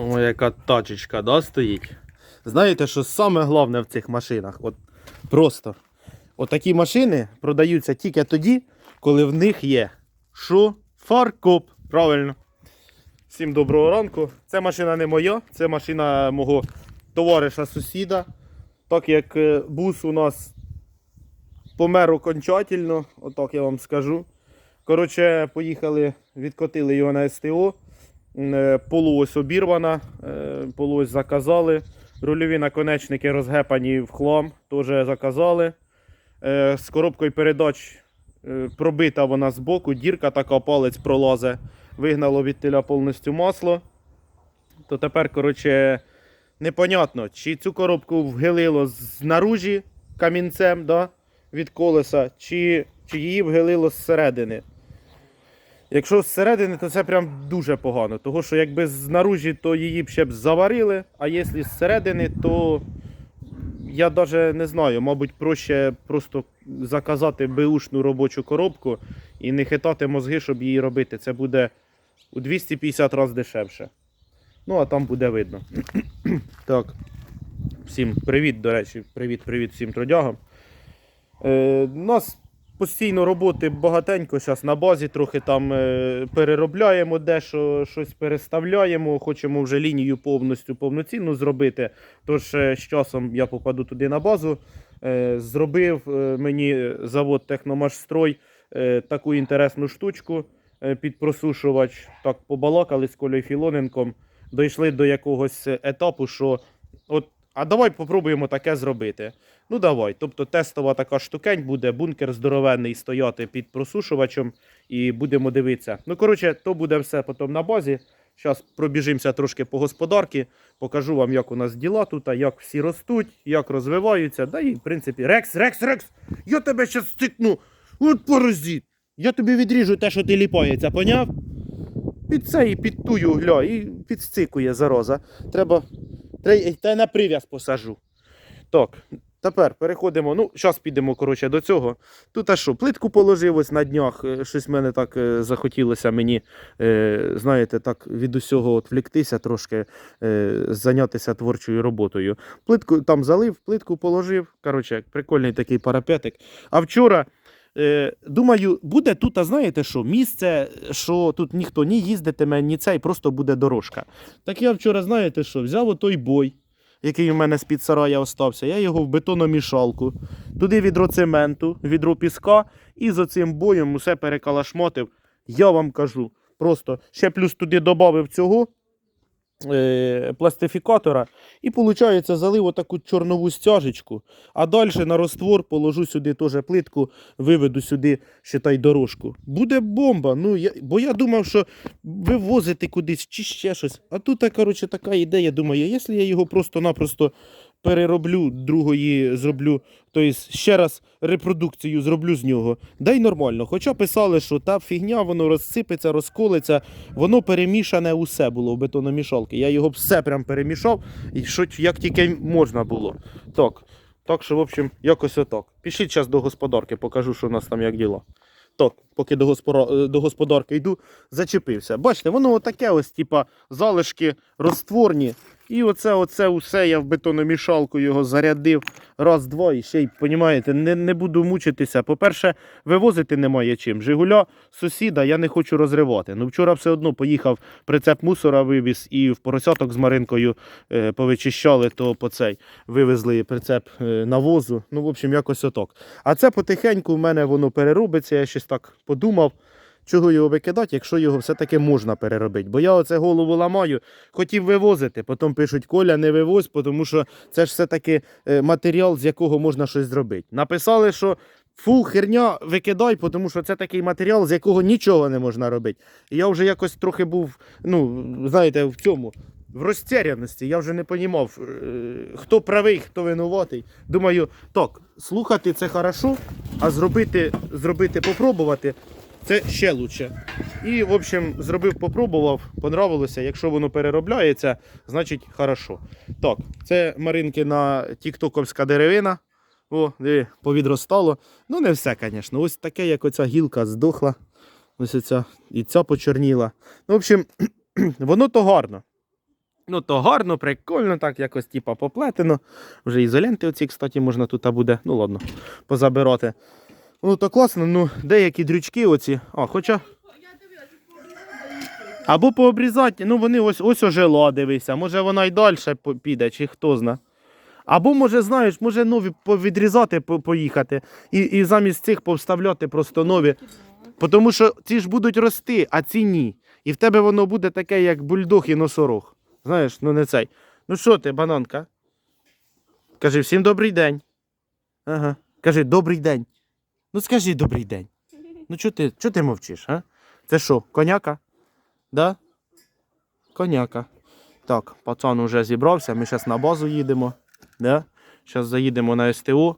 О, яка тачечка, да, стоїть. Знаєте, що саме головне в цих машинах? От просто. Отакі машини продаються тільки тоді, коли в них є. Що? Фаркоп. Правильно. Всім доброго ранку. Це машина не моя, це машина мого товариша сусіда. Так як е, бус у нас помер окончательно, отак я вам скажу. Коротше, поїхали, відкотили його на СТО. Е, Полуось обірвана, е, полуось заказали. Рульові наконечники розгепані в хлам, теж заказали. Е, З коробкою передач пробита вона з боку, дірка така, палець пролазе. Вигнало від теля повністю масло. То тепер, коротше, непонятно, чи цю коробку вгилило знаружі камінцем да, від колеса, чи, чи її вгилило зсередини. Якщо зсередини, то це прям дуже погано. Тому що якби знаружі, то її б ще б заварили, а якщо зсередини, то я навіть не знаю, мабуть, проще просто заказати беушну робочу коробку і не хитати мозги, щоб її робити. Це буде у 250 разів дешевше. Ну, а там буде видно. так. Всім привіт, до речі, привіт-привіт всім трудягам. Е, нас постійно роботи багатенько, зараз на базі трохи там е, переробляємо дещо, щось переставляємо, хочемо вже лінію повністю повноцінну зробити. Тож е, з часом я попаду туди на базу. Е, зробив мені завод Техномашстрой таку інтересну штучку під просушувач. Так побалакали з Колею Філоненком. Дійшли до якогось етапу, що от, а давай попробуємо таке зробити. Ну давай. Тобто тестова така штукень буде, бункер здоровенний стояти під просушувачем і будемо дивитися. Ну, коротше, то буде все потім на базі. Зараз пробіжимося трошки по господарці, покажу вам, як у нас діла тут, як всі ростуть, як розвиваються. Да і, в принципі, Рекс, Рекс, Рекс, я тебе ще стикну. От паразит. Я тобі відріжу те, що ти ліпається, поняв? Під це і під тую гля, і підстикує зараза. Треба. Та на прив'яз посажу. Так, тепер переходимо. Ну, зараз підемо коротше, до цього. Тут а що, плитку положив ось на днях. е, Щось в мене так е, захотілося мені, е, знаєте, так від усього відвліктися трошки, зайнятися творчою роботою. Плитку там залив, плитку положив. Коротше, прикольний такий парапетик. А вчора. Е, думаю, буде тут, а знаєте що, місце, що тут ніхто ні їздитиме, ні цей, просто буде дорожка. Так я вчора, знаєте що, взяв отой бой, який у мене з-під сарая остався, я його в бетономішалку, туди відро цементу, відро піска, і за цим боєм усе перекалашмотив. Я вам кажу, просто ще плюс туди додав цього е, пластифікатора, і, виходить, залив отаку чорнову стяжечку, а далі на роствор положу сюди теж плитку, виведу сюди, считай, дорожку. Буде бомба. Ну, я, бо я думав, що вивозити кудись чи ще щось. А тут, коротше, така ідея, думаю, якщо я його просто-напросто перероблю, другої зроблю, тобто ще раз репродукцію зроблю з нього, да й нормально. Хоча писали, що та фігня, воно розсипеться, розколиться, воно перемішане усе було в бетономішалки. Я його все прям перемішав, і що, як тільки можна було. Так, так що, в общем, якось отак. Пішліть зараз до господарки, покажу, що у нас там як діла. Так, поки до, госпора... е, до господарки йду, зачепився. Бачите, воно отаке ось, типа, залишки розтворні. І оце, оце усе я в бетономішалку його зарядив раз, два, і ще й, понімаєте, не, не буду мучитися. По-перше, вивозити немає чим. Жигуля сусіда я не хочу розривати. Ну, вчора все одно поїхав, прицеп мусора вивіз і в поросяток з Маринкою е, повичищали, то по цей вивезли прицеп е, навозу. Ну, в общем, якось отак. А це потихеньку в мене воно переробиться, я щось так подумав. Чого його викидати, якщо його все-таки можна переробити? Бо я оце голову ламаю, хотів вивозити, потім пишуть, Коля, не вивозь, тому що це ж все-таки е, матеріал, з якого можна щось зробити. Написали, що фу, херня, викидай, тому що це такий матеріал, з якого нічого не можна робити. І я вже якось трохи був, ну, знаєте, в цьому. В розтеряності я вже не розумів, хто правий, хто винуватий. Думаю, так, слухати це хорошо, а зробити, зробити, попробувати це ще лучше. І, в общем, зробив, попробував, понравилося. Якщо воно переробляється, значить хорошо. Так, це Маринкина тіктоковська деревина. О, диви, повідростало. Ну, не все, звісно. Ось таке, як оця гілка здохла. Ось оця і ця почорніла. Ну, в общем, воно то гарно. Ну, то гарно, прикольно, так якось типа поплетено. Вже ізоленти оці, кстати, можна тут буде. Ну ладно, позабирати. Ну, то класно, ну, деякі дрючки оці. А, хоча. Або пообрізати, ну вони ось ось ожила, дивися. Може вона й далі піде, чи хто зна. Або, може, знаєш, може нові повідрізати, поїхати, і, і замість цих повставляти просто нові. Тому що ці ж будуть рости, а ці ні. І в тебе воно буде таке, як бульдог і носорог. Знаєш, ну не цей. Ну що ти, бананка? Кажи всім добрий день. Ага. Кажи добрий день. Ну скажи добрий день. Ну чого ти, чого ти мовчиш, а? Це що, коняка? Да? Коняка. Так, пацан уже зібрався, ми зараз на базу їдемо. Да? Зараз заїдемо на СТО.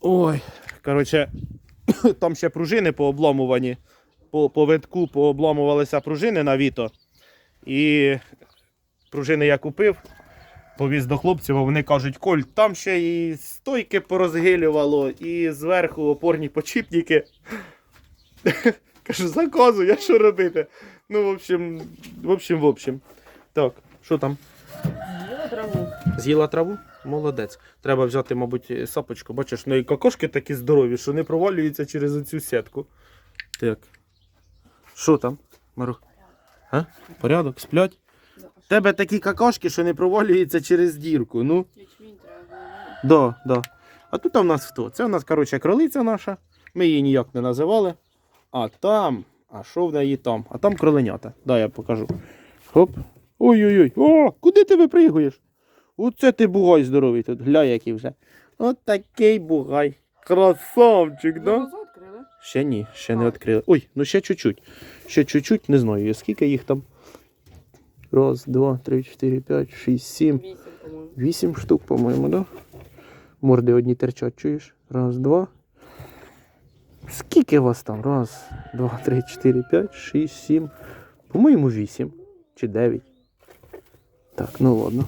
Ой, коротше, там ще пружини пообламувані. По, по витку пообламувалися пружини на віто. І пружини я купив, повіз до хлопців, а вони кажуть, Коль, там ще і стойки порозгилювало, і зверху опорні почіпники. Кажу, заказу, я що робити? Ну, в общем, в общем, в общем. Так, що там? З'їла траву. З'їла траву? Молодець. Треба взяти, мабуть, сапочку. Бачиш, ну і кокошки такі здорові, що не провалюються через оцю сітку. Так. Що там, Марух? А? Порядок, сплять? Тебе такі какашки, що не провалюються через дірку. Ну, да, да. А тут в нас хто? Це у нас, коротше, кролиця наша. Ми її ніяк не називали. А там, а що в неї там? А там кроленята. Да, я покажу. Хоп. Ой-ой-ой. О, куди ти випригуєш? Оце ти бугай здоровий тут. Гля, який вже. От такий бугай. Красавчик, да? Ще ні, ще не відкрили. Ой, ну ще чуть-чуть. Ще чуть-чуть, не знаю, скільки їх там. Раз, два, три, чотири, п'ять, шість, сім. Вісім, штук, по-моєму, да? Морди одні терчать, чуєш? Раз, два. Скільки вас там? Раз, два, три, чотири, п'ять, шість, сім. По-моєму, вісім. Чи дев'ять. Так, ну ладно.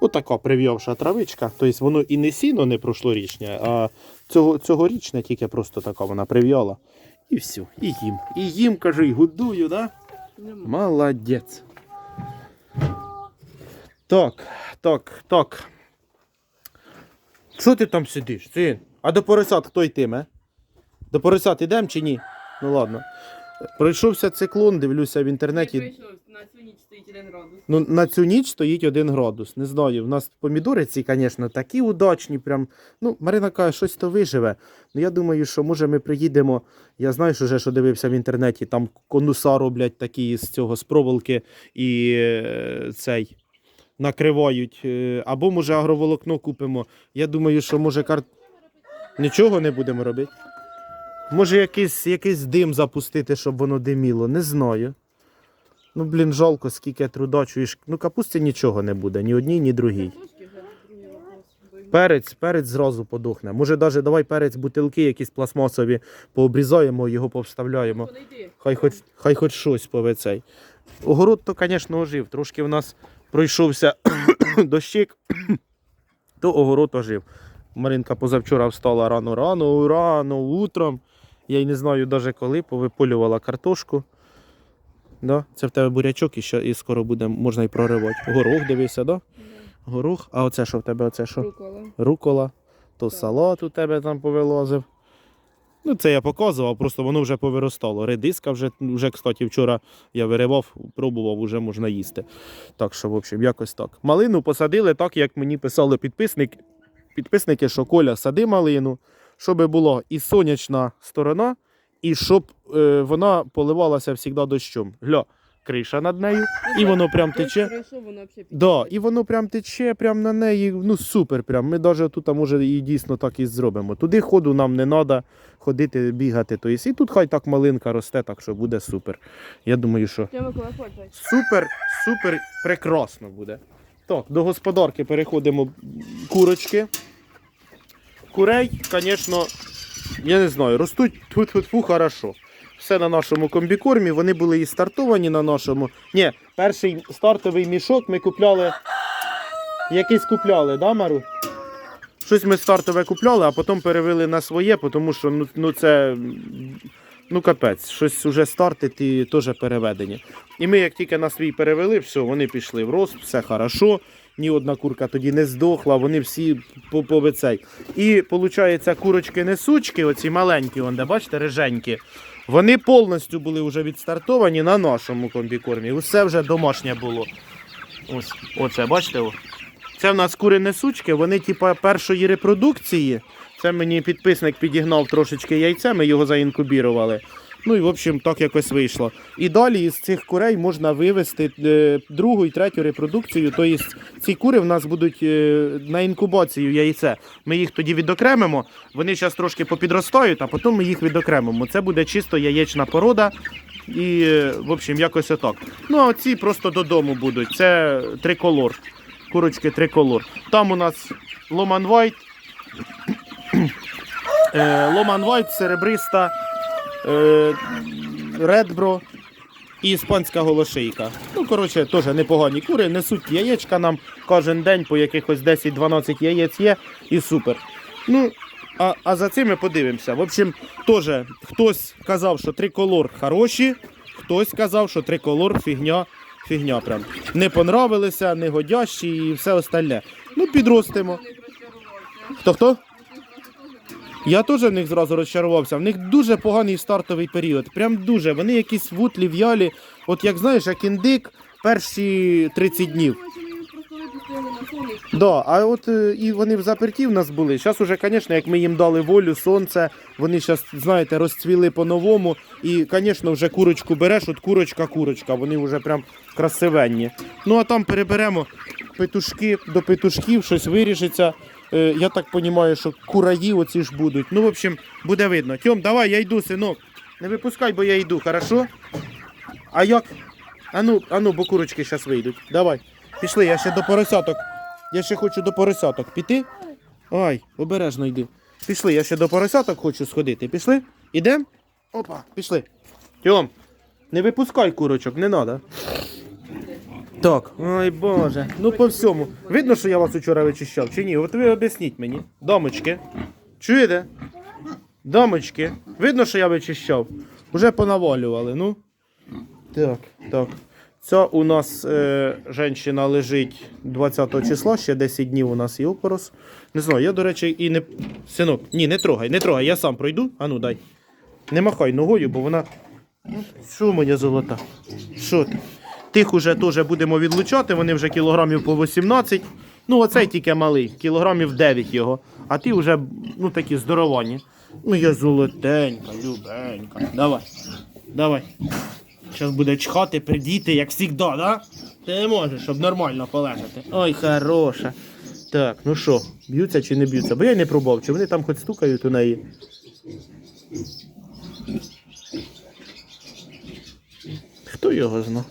Отака прив'явша травичка. Тобто воно і не сіно не прошлорічне, а цього, цьогорічне тільки просто така вона прив'яла. І все. І їм. І їм, кажу, і годую, да? Молодець. Так, так, так. Що ти там сидиш, син? А до поросят хто йтиме? До поросят ідем чи ні? Ну ладно. Пройшовся циклон, дивлюся в інтернеті. на цю ніч стоїть один градус. Ну, на цю ніч стоїть один градус. Не знаю. В нас помідори ці, звісно, такі удачні. Прям. Ну, Марина каже, щось то виживе. Ну, я думаю, що може ми приїдемо. Я знаю, що вже що дивився в інтернеті, там конуса роблять такі з цього з проволоки і е, цей. Накривають, Е, або може агроволокно купимо. Я думаю, що може кар... Нічого не будемо робити. Може, якийсь, якийсь дим запустити, щоб воно диміло. Не знаю. Ну, блін, жалко, скільки труда чуєш. Ну, капусті нічого не буде, ні одній, ні другій. Перець, перець зразу подохне. Може, навіть давай перець бутилки якісь пластмасові пообрізаємо, його повставляємо. Хай хоч, хай хоч щось повецей. Огород то, звісно, ожив. Трошки в нас пройшовся дощик, то огород ожив. Маринка позавчора встала рано, рано, утром. Я й не знаю навіть коли, повиполювала картошку. Да? Це в тебе бурячок і, ще, і скоро буде, можна і проривати. Горох дивися, да? Горох. А оце що в тебе? Оце що? Рукола. рукола, то салат у тебе там повилазив. Ну, це я показував, просто воно вже повиростало. Редиска вже, вже, кстати, вчора я виривав, пробував, вже можна їсти. Так що, в общем, якось так. Малину посадили так, як мені писали підписник, підписники, що Коля, сади малину, щоб була і сонячна сторона, і щоб е, вона поливалася завжди дощом. Гля, криша над нею, і воно прям тече. Да, і воно прям тече, прям на неї. Ну супер. Прям. Ми навіть тут може і дійсно так і зробимо. Туди ходу нам не треба ходити, бігати. Тобто, і тут хай так малинка росте, так що буде супер. Я думаю, що супер, супер прекрасно буде. Так, до господарки переходимо курочки. Курей, звісно, я не знаю, ростуть тьфу-тьфу-тьфу, хорошо. Все на нашому комбікормі, вони були і стартовані на нашому. Ні, перший стартовий мішок ми купляли. Якийсь купляли, да, Мару? Щось ми стартове купляли, а потім перевели на своє, тому що ну, ну це Ну, капець, щось уже стартить і теж переведені. І ми, як тільки на свій перевели, все, вони пішли в рост, все хорошо. Ні одна курка тоді не здохла, вони всі по, по. І виходить, курочки-несучки, оці маленькі, вон, де, бачите, риженькі, вони повністю були вже відстартовані на нашому комбікормі. Усе вже домашнє було. Ось, оце, бачите? Це в нас кури несучки, вони типа першої репродукції. Це мені підписник підігнав трошечки яйця, ми його заінкубірували. Ну і в общем так якось вийшло. І далі із цих курей можна вивести е, другу і третю репродукцію. Тобто ці кури в нас будуть е, на інкубацію яйце. Ми їх тоді відокремимо. Вони зараз трошки попідростають, а потім ми їх відокремимо. Це буде чисто яєчна порода. І, е, в общем, якось отак. Ну, а ці просто додому будуть. Це триколор. Курочки триколор. Там у нас Ломан Вайт. Ломан Вайт, серебриста, Редбро і іспанська голошийка. Ну, коротше, теж непогані кури, несуть яєчка нам кожен день по якихось 10-12 яєць є і супер. Ну, а, а за цим ми подивимося. В общем, теж хтось казав, що триколор хороші, хтось казав, що триколор фігня, фігня прям. Не понравилися, не годящі і все остальне. Ну, підростимо. Не розчарувався. Хто хто? Ти зразу теж не Я теж в них зразу розчарувався. В них дуже поганий стартовий період. Прям дуже. Вони якісь вутлі, в'ялі. От як знаєш, як індик перші 30 днів. Да, а от е, і вони в заперті в нас були. Зараз уже, звісно, як ми їм дали волю, сонце, вони зараз, знаєте, розцвіли по-новому. І, звісно, вже курочку береш, от курочка, курочка, вони вже прям красивенні. Ну а там переберемо петушки до петушків, щось вирішиться. Е, я так розумію, що кураї оці ж будуть. Ну, в общем, буде видно. Тьом, давай, я йду, синок. Не випускай, бо я йду, хорошо? А як? Ану, ану, бо курочки зараз вийдуть. Давай. Пішли, я ще до поросяток. Я ще хочу до поросяток піти. Ай, обережно йди. Пішли, я ще до поросяток хочу сходити. Пішли? Ідем? Опа, пішли. Тьом, не випускай курочок, не треба. Так, ой боже. Ну по всьому. Видно, що я вас вчора вичищав, чи ні? От ви об'ясніть мені. Дамочки. Чуєте? Дамочки. Видно, що я вичищав. Уже понавалювали, ну. Так, так. Ця у нас е, жінка лежить 20 числа, ще 10 днів у нас є опорос. Не знаю, я, до речі, і не. Синок, ні, не трогай, не трогай, я сам пройду. Ану, дай. Не махай ногою, бо вона. Що моя золота? Що ти? Тих уже теж будемо відлучати, вони вже кілограмів по 18. Ну, оцей тільки малий, кілограмів 9 його. А ті вже ну, такі здоровані. Ну, я золотенька, любенька. Давай. Давай. Зараз буде чхати, придіти, як завжди, да? Ти не можеш, щоб нормально полежати. Ой, хороша. Так, ну що, б'ються чи не б'ються? Бо я не пробував, чи вони там хоч стукають у неї. Хто його зна?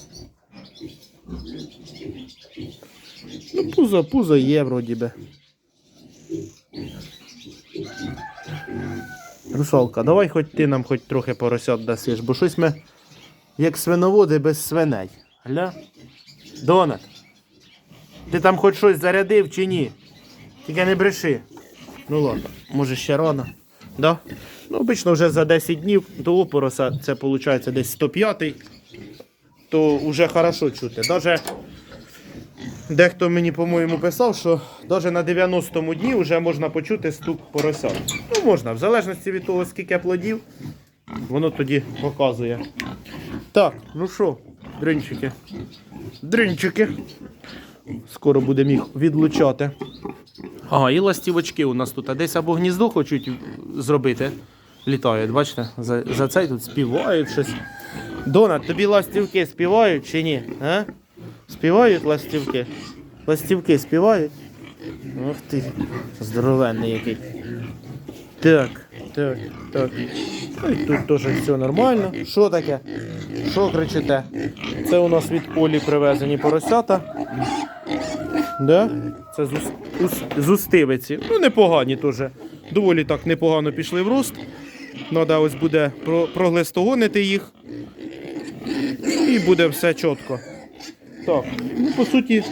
Ну, пузо, пузо є, вроді би. Русалка, давай хоч ти нам хоч трохи поросят дасиш, бо щось ми як свиноводи без свиней. Гля? Донат. Ти там хоч щось зарядив чи ні? Тільки не бреши. Ну ладно, може ще рано. Да? Ну, обично вже за 10 днів до опороса, це виходить десь 105 то вже хорошо чути. Даже дехто мені, по-моєму, писав, що навіть на 90-му дні вже можна почути стук поросят. Ну, можна, в залежності від того, скільки плодів, воно тоді показує. Так, ну що, дринчики. Дринчики. Скоро будемо їх відлучати. Ага, і ластівочки у нас тут. А десь або гніздо хочуть зробити. Літають, бачите? За, за цей тут співають щось. Донат, тобі ластівки співають чи ні? А? Співають ластівки? Ластівки співають? Ух ти, здоровенний який. Так, так, так. І тут теж все нормально. Що таке? Що кричите? Це у нас від Олі привезені поросята. Да? Це з, ус- з устивиці. Ну, непогані теж. Доволі так непогано пішли в рост. Треба ось буде про- проглистогонити їх. І буде все чітко. Так, ну по суті,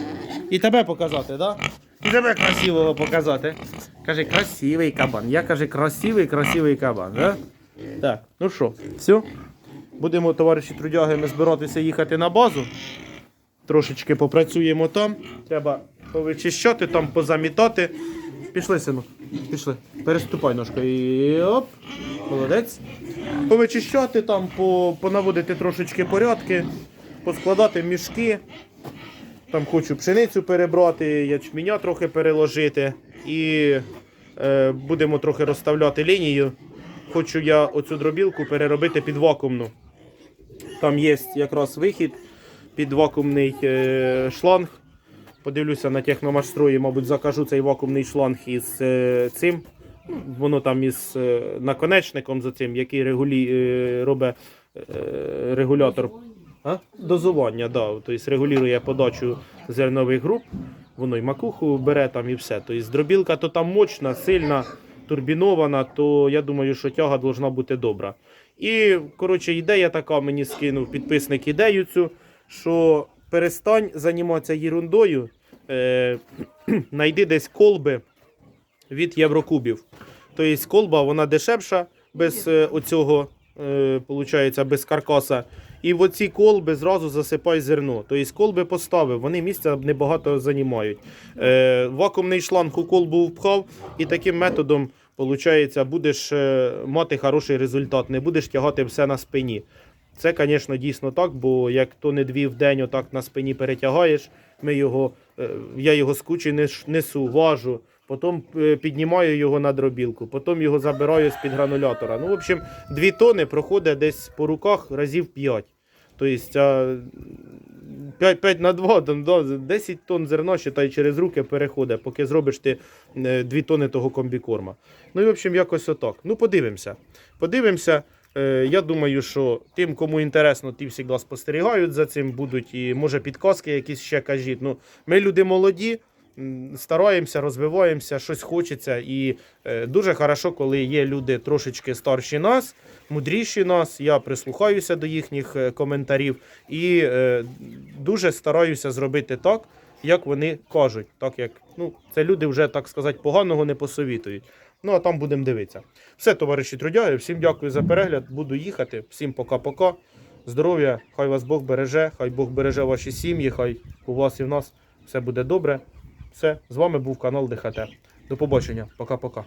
і тебе показати, да? І тебе красивого показати. Каже, красивий кабан. Я каже, красивий, красивий кабан, да? Так, ну що, все. Будемо, товариші трудягами, збиратися їхати на базу. Трошечки попрацюємо там. Треба повичищати, там позамітати. Пішли, синок. Пішли. Переступай ножкою. І Оп. Молодець. Повичищати там, понаводити трошечки порядки, поскладати мішки. Там хочу пшеницю перебрати, ячменя трохи переложити. І е, будемо трохи розставляти лінію. Хочу я оцю дробілку переробити під вакуумну. Там є якраз вихід під вакуумний е, шланг. Подивлюся на техномашстрої, мабуть, закажу цей вакуумний шланг із е, цим. Воно там із е, наконечником за цим, який регулі, е, робить е, регулятор а? дозування. Да. Тобто регулює подачу зернових груп. Воно й макуху бере там і все. Тобто дробілка то там мощна, сильна, турбінована, то я думаю, що тяга повинна бути добра. І, коротше, ідея така мені скинув підписник ідею цю, що перестань займатися єрундою, е, знайди десь колби від Єврокубів. Тобто колба вона дешевша без е, оцього, е, получається, без каркаса. І в оці колби зразу засипай зерно. Тобто колби поставив, вони місця небагато займають. Е, вакуумний шланг у колбу впхав, і таким методом, получається, будеш е, мати хороший результат, не будеш тягати все на спині. Це, звісно, дійсно так, бо як то не дві в день отак на спині перетягаєш, ми його, е, я його з кучі несу, важу, потім е, піднімаю його на дробілку, потім його забираю з-під гранулятора. Ну, в общем, дві тони проходить десь по руках разів 5. Тобто, 5, 5 на 2, 10 тонн зерна, считай, через руки переходить, поки зробиш ти 2 тони того комбікорма. Ну і в общем, якось отак. Ну, подивимося. Подивимося. Е, Я думаю, що тим, кому інтересно, ті завжди спостерігають за цим, будуть і може підказки якісь ще кажіть. Ну, ми люди молоді, стараємося, розвиваємося, щось хочеться. І е, дуже хорошо, коли є люди трошечки старші нас, мудріші нас. Я прислухаюся до їхніх е, коментарів і дуже стараюся зробити так, як вони кажуть. Так як ну, це люди вже, так сказати, поганого не посовітують. Ну, а там будемо дивитися. Все, товариші трудяги, всім дякую за перегляд. Буду їхати. Всім пока-пока. Здоров'я, хай вас Бог береже, хай Бог береже ваші сім'ї, хай у вас і в нас все буде добре. Все, з вами був канал ДХТ. До побачення. Пока-пока.